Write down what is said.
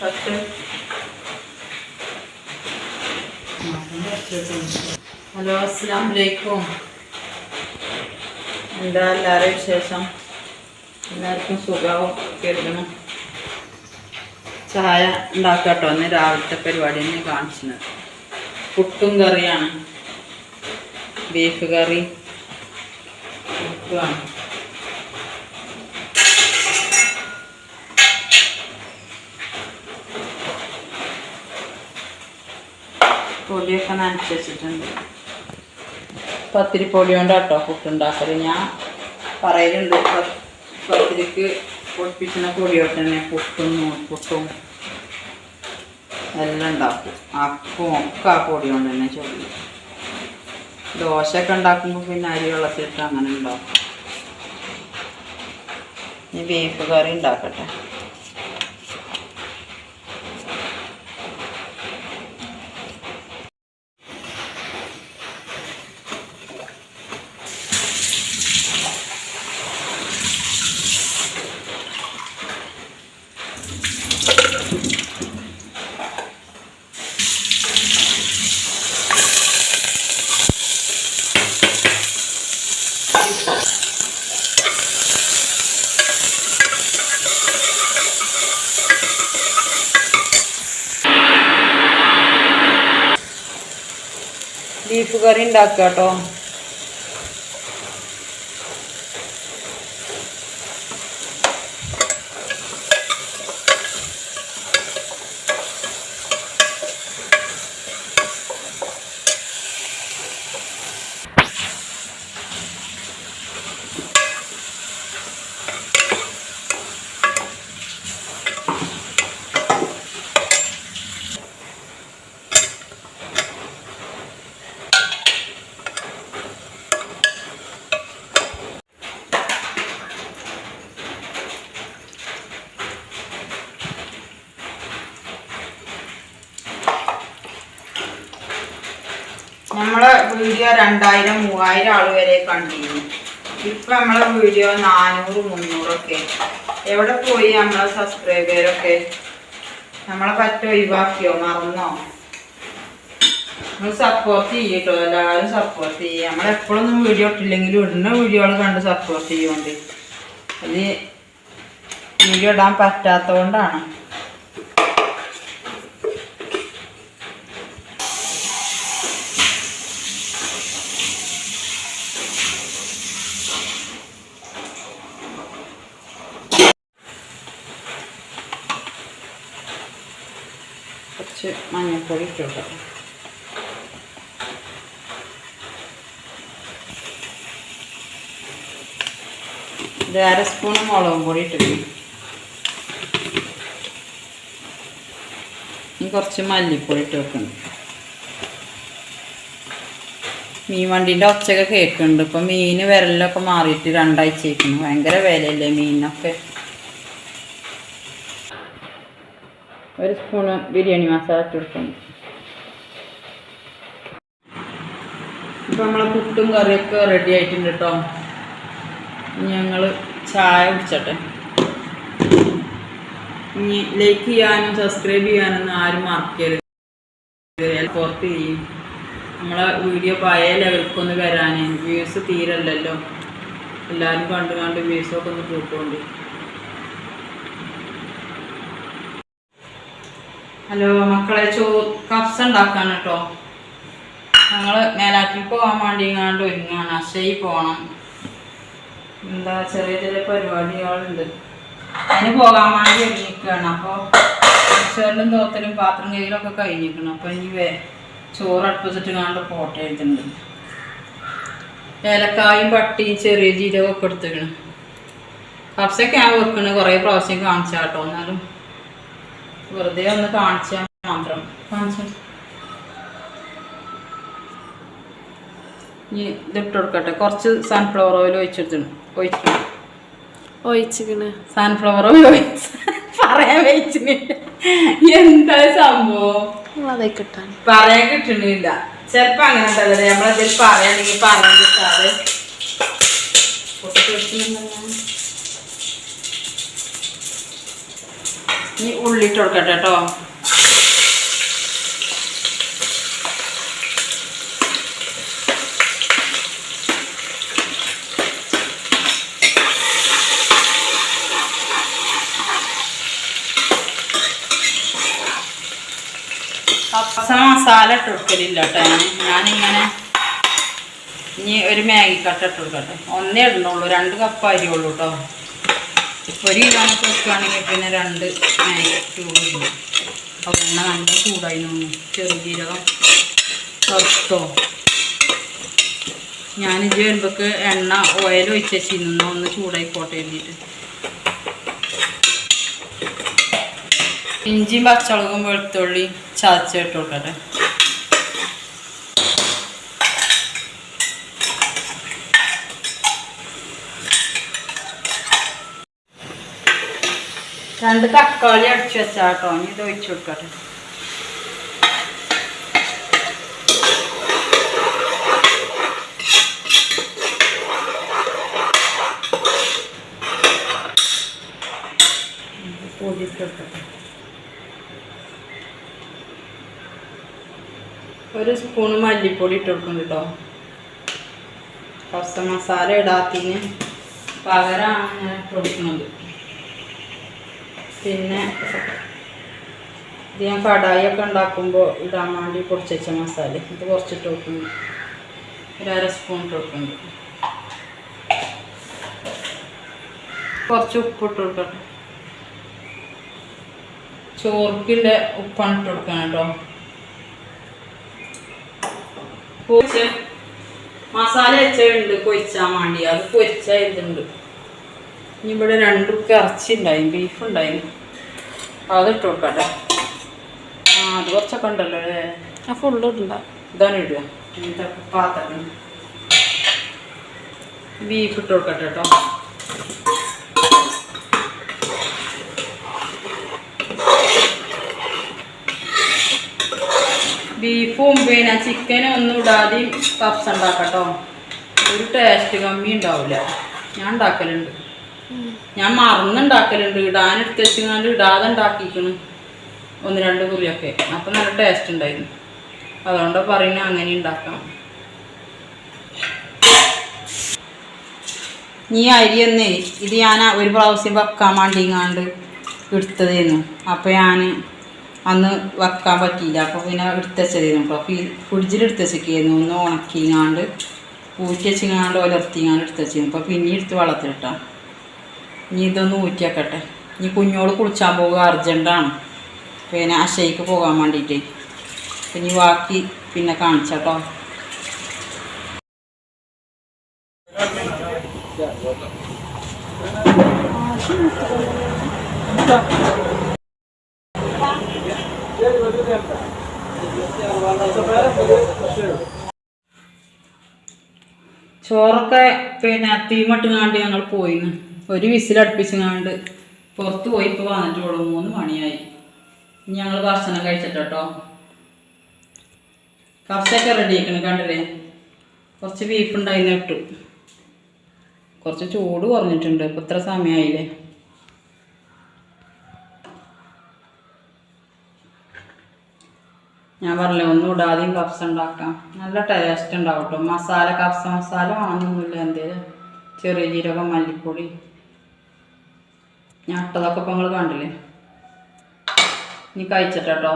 തട്ട് ഹലോ അസ്സാം വലൈക്കും എന്താ എല്ലാവരുടെ വിശേഷം? എല്ലാവർക്കും സുഖവും കരുതണം ചായ ഉണ്ടാക്കാട്ടോ അന്ന് രാവിലത്തെ പരിപാടി തന്നെ കാണിച്ചത് പുട്ടും കറിയാണ്. ബീഫ് കറി. പുട്ടുമാണ് പൊടിയൊക്കെ നനച്ച് വെച്ചിട്ടുണ്ട് പത്തിരി പൊടി കൊണ്ടാട്ടോ പുട്ടുണ്ടാക്കൽ. ഞാൻ പറയലുണ്ട് പത്തിരിക്ക് പൊടിപ്പിക്കുന്ന കൊണ്ട് തന്നെ പുട്ടും നൂൽപുട്ടും എല്ലാം ഉണ്ടാക്കും. അപ്പം ഒക്കെ ആ പൊടി കൊണ്ട് തന്നെ ചൊല്ലി ദോശയൊക്കെ ഉണ്ടാക്കുമ്പോൾ പിന്നെ അരി വെള്ളത്തിലിട്ട് അങ്ങനെ ഉണ്ടാക്കും. ഇനി ബീഫ് കറി ഉണ്ടാക്കട്ടെ. ബീഫ് കറി ഉണ്ടാക്കുക കേട്ടോ നമ്മളെ വീഡിയോ രണ്ടായിരം മൂവായിരം ആൾ വരെ കണ്ടിരുന്നു. ഇപ്പൊ നമ്മളെ വീഡിയോ നാനൂറ് മുന്നൂറൊക്കെ. എവിടെ പോയി നമ്മളെ സബ്സ്ക്രൈബേരൊക്കെ? നമ്മളെ പറ്റ ഒഴിവാക്കിയോ? മറന്നോ? നമ്മൾ സപ്പോർട്ട് ചെയ്യട്ടോ. എല്ലാവരും സപ്പോർട്ട് ചെയ്യും. നമ്മളെപ്പോഴൊന്നും വീഡിയോ ഇട്ടില്ലെങ്കിലും ഇടുന്ന വീഡിയോകൾ കണ്ട് സപ്പോർട്ട് ചെയ്യുന്നുണ്ട് അത് വീഡിയോ ഇടാൻ പറ്റാത്തതുകൊണ്ടാണ്. കുറച്ച് മഞ്ഞൾപ്പൊടി ഇട്ട് ഒരു അര സ്പൂൺ മുളകും പൊടി ഇട്ടിട്ട് ഇനി കുറച്ച് മല്ലിപ്പൊടി ഇട്ട് വെക്കണം മീൻ വണ്ടീന്റെ ഒച്ചയൊക്കെ കേൾക്കുന്നുണ്ട്. ഇപ്പം മീൻ വിരലിലൊക്കെ മാറിയിട്ട് രണ്ടാഴ്ച ആയിരിക്കുന്നു ഭയങ്കര വിലയല്ലേ മീനിനൊക്കെ? ഒരു സ്പൂണ് ബിരിയാണി മസാല ഇട്ട് ഇപ്പം നമ്മളെ പുട്ടും കറിയൊക്കെ റെഡി ആയിട്ടുണ്ട് കേട്ടോ ഞങ്ങൾ ചായ കുടിച്ചട്ടെ. ഇനി ലൈക്ക് ചെയ്യാനും സബ്സ്ക്രൈബ് ചെയ്യാനൊന്നും ആരും മറക്കരുത്. പുറത്ത് ചെയ്യും നമ്മളെ വീഡിയോ പഴയ ലെവൽക്കൊന്ന് വരാൻ വ്യൂസ് തീരല്ലല്ലോ. എല്ലാവരും കണ്ട് കണ്ട് വ്യൂസൊക്കെ ഒന്ന് കൂട്ടുകൊണ്ട്. ഹലോ മക്കളെ ചോ കപ്സ് ഉണ്ടാക്കാണ് കേട്ടോ ഞങ്ങൾ മേലാറ്റിൽ പോകാൻ വേണ്ടി ഇങ്ങാണ്ട് ഒരുങ്ങാണ്. അശയി പോകണം എന്താ ചെറിയ ചെറിയ പരിപാടികളുണ്ട്. അതിന് പോകാൻ വേണ്ടി ഒരുങ്ങിക്കുകയാണ് അപ്പോൾ ചെറിലും തോത്തലും പാത്രം കൈകളൊക്കെ കഴിഞ്ഞിരിക്കണം. അപ്പോൾ ഇനി വേ ചോറ് അടുപ്പിച്ചിട്ട് ഇങ്ങാണ്ട് പോട്ടെ എഴുതുന്നുണ്ട് ഏലക്കായും പട്ടിയും ചെറിയ ജീരകമൊക്കെ എടുത്തിരിക്കണം. കപ്സൊക്കെ ഞാൻ വെക്കണ്. കുറേ പ്രാവശ്യം കാണിച്ചാട്ടോ. എന്നാലും വെറുതെ ഒന്ന് കാണിച്ചാൽ മാത്രം. കാണിച്ചു. ഇനി ഇതിട്ട് കൊടുക്കട്ടെ. കുറച്ച് സൺഫ്ലവർ ഓയിൽ ഒഴിച്ചെടുത്തിട്ടുണ്ട് ഒഴിച്ചിട്ടുണ്ട്. ഒഴിച്ചിക്കണ്. സൺഫ്ലവർ ഓയിൽ ഒഴിച്ച്. പറയാൻ വെച്ചിട്ടില്ല എന്താ സംഭവം? അതായി കിട്ടാൻ. പറയാൻ കിട്ടണില്ല. ചിലപ്പോ അങ്ങനെ ഉണ്ടല്ലേ നമ്മളെന്തെങ്കിലും പറയാണെങ്കിൽ പറയാൻ കിട്ടാതെ ഇനി ഉള്ളിട്ട് കൊടുക്കട്ടെ കേട്ടോ. കപ്പസ മസാല ഇട്ട് കൊടുക്കലില്ല കേട്ടോ ഞാൻ. ഞാനിങ്ങനെ ഇനി ഒരു മാഗി ഇട്ട് കൊടുക്കട്ടെ. ഒന്നേ ഇടണുള്ളൂ രണ്ട് കപ്പ് അരിയുള്ളൂ കേട്ടോ. ഒരു കിലോനൊക്കെ വെക്കുകയാണെങ്കിൽ പിന്നെ രണ്ട് മാഗി ഇടും. അപ്പോൾ എണ്ണ നല്ല ചൂടായി നിന്നു. ചെറു ജീരകം വറുത്തോ. ഞാൻ ഇജ്ജ് വരുമ്പോൾക്ക് എണ്ണ ഓയിൽ ഒഴിച്ച് വെച്ചിരുന്നു ഒന്ന് ചൂടായിക്കോട്ടെ എഴുതിയിട്ട് ഇഞ്ചിയും പച്ചമുളകും വെളുത്തുള്ളി ചതച്ച് കൊടുക്കട്ടെ. രണ്ട് തക്കാളി അടിച്ചു വെച്ചാട്ടോ ഇനി ഇത് ഒഴിച്ചു കൊടുക്കട്ടെ. ഒരു സ്പൂൺ മല്ലിപ്പൊടി ഇട്ട് കൊടുക്കുന്നുണ്ട് കേട്ടോ. കുറച്ച് മസാല ഇടാത്തിന് പകരമാണ് ഇട്ട് കൊടുക്കുന്നത് പിന്നെ ഇത് ഞാൻ കടായി ഒക്കെ ഉണ്ടാക്കുമ്പോൾ ഇടാൻ വേണ്ടി പൊടിച്ച് വെച്ച മസാല. ഇത് കുറച്ചിട്ട് വെക്കുന്നു ഒരു അര സ്പൂൺ ഇട്ട് വെക്കുന്നു കുറച്ച് ഉപ്പ് ഇട്ട് കൊടുക്കട്ടെ ചോർക്കിന്റെ ഉപ്പാണ് ഇട്ട് കൊടുക്കണം കേട്ടോ. പൊരിച്ച് മസാല വെച്ചുണ്ട് പൊരിച്ചാൻ വേണ്ടി. അത് പൊരിച്ച ഇതുണ്ട് ഇനി ഇവിടെ രണ്ട് ഇറച്ചി ഉണ്ടായി ബീഫ് ഉണ്ടായി അതിട്ട് ഇട്ട് കൊടുക്കട്ടെ ആ അത് കുറച്ചൊക്കെ ഉണ്ടല്ലോ അല്ലേ? ആ ഫുള്ള് ഇടണ്ട ഇതാണ് ഇടുക. ഇതൊക്കെ പാത്രം. ബീഫ് ഇട്ട് കൊടുക്കട്ടെ കേട്ടോ. ബീഫും പിന്നെ ചിക്കനും ഒന്നും ഇടാതെയും കപ്സ് ഉണ്ടാക്കട്ടോ ഒരു ടേസ്റ്റ് കമ്മി ഉണ്ടാവില്ല. ഞാൻ ഉണ്ടാക്കലുണ്ട്. ഞാൻ മറന്നുണ്ടാക്കലുണ്ട്. ഇടാനെടുത്ത് വെച്ചിങ്ങാണ്ട് ഇടാതെ ഉണ്ടാക്കിക്കണ് ഒന്ന് രണ്ട് കുറിയൊക്കെ അപ്പം നല്ല ടേസ്റ്റ് ഉണ്ടായിരുന്നു. അതുകൊണ്ട് പറയുന്നത് അങ്ങനെ ഉണ്ടാക്കാം നീ അരി എന്നേ ഇത് ഞാൻ ഒരു പ്രാവശ്യം വെക്കാൻ വേണ്ടിങ്ങാണ്ട് എടുത്തതായിരുന്നു അപ്പോൾ ഞാൻ അന്ന് വെക്കാൻ പറ്റിയില്ല. അപ്പോൾ പിന്നെ എടുത്ത് വെച്ചതായിരുന്നു അപ്പോൾ ഫ്രിഡ്ജിൽ എടുത്ത് വെച്ചേക്കായിരുന്നു ഒന്ന് ഉണക്കിങ്ങാണ്ട് ഊറ്റി വെച്ചിങ്ങാണ്ട് ഒലർത്തിങ്ങാണ്ട് എടുത്ത് വെച്ചിരുന്നു അപ്പോൾ പിന്നെ എടുത്ത് വെള്ളത്തിലിട്ടാ. ഇനി ഇതൊന്ന് ഊറ്റിയാക്കട്ടെ. ഇനി കുഞ്ഞോട് കുളിച്ചാൻ പോകുക അർജന്റാണ് പിന്നെ അശയ്ക്ക് പോകാൻ വേണ്ടിയിട്ട് ഇനി ബാക്കി പിന്നെ കാണിച്ചാട്ടോ. ചോറൊക്കെ പിന്നെ തീമട്ടുങ്ങാണ്ട് ഞങ്ങൾ പോയിന്ന് ഒരു വിസിൽ വിസിലടുപ്പിച്ചുങ്ങാണ്ട് പുറത്ത് പോയി ഇപ്പോൾ വന്നിട്ട് ഇവിടെ മൂന്ന് മണിയായി. ഞങ്ങൾ ഭക്ഷണം കഴിച്ചിട്ടോ കഫ്സൊക്കെ റെഡി ആക്കണം കണ്ടില്ലേ? കുറച്ച് ബീഫ് ഉണ്ടായിരുന്നു ഇട്ടു. കുറച്ച് ചൂട് കുറഞ്ഞിട്ടുണ്ട്. ഇപ്പം ഇത്ര സമയമായില്ലേ ഞാൻ പറഞ്ഞില്ലേ ഒന്നും ഇടാതെയും കഫ്സ ഉണ്ടാക്കാം. നല്ല ടേസ്റ്റ് ഉണ്ടാവും മസാല കഫ്സ മസാല വേണമെന്നൊന്നുമില്ല എന്തേലും. ചെറിയ ജീരകം മല്ലിപ്പൊടി. ഞാൻ ഇട്ടതൊക്കെ ഇപ്പം നിങ്ങൾ കണ്ടില്ലേ നീ കഴിച്ചിട്ടോ